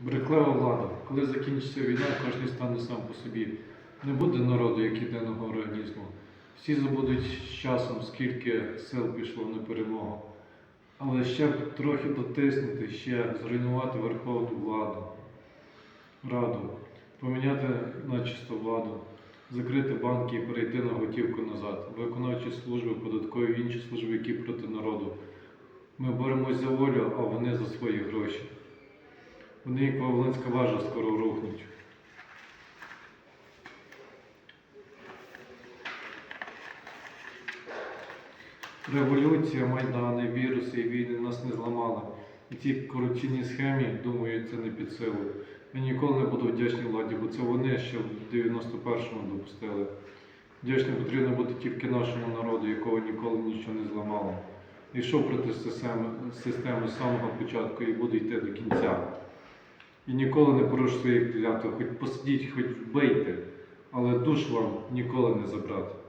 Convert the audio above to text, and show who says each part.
Speaker 1: Бреклева влада. Коли закінчиться війна, кожен стане сам по собі. Не буде народу, як єдиного організму. Всі забудуть з часом, скільки сил пішло на перемогу. Але ще б трохи дотиснути, ще зруйнувати верховну владу, раду, поміняти начисто владу, закрити банки і перейти на готівку назад, виконавчі служби, податкові інші служби, які проти народу. Ми боремось за волю, а вони за свої гроші. Вони, як Павленська важа, скоро рухнуть. Революція, майдани, віруси і війни нас не зламали. І ці корупційні схеми, думаю, це не під силу. Я ніколи не буду вдячний владі, бо це вони ще в 91-му допустили. Вдячним потрібно бути тільки нашому народу, якого ніколи нічого не зламало. Йшов проти системи, з самого початку і буду йти до кінця. І ніколи не порушуйте своїх клятв, хоч посидіть, хоч вбийте, але душ вам ніколи не забрати.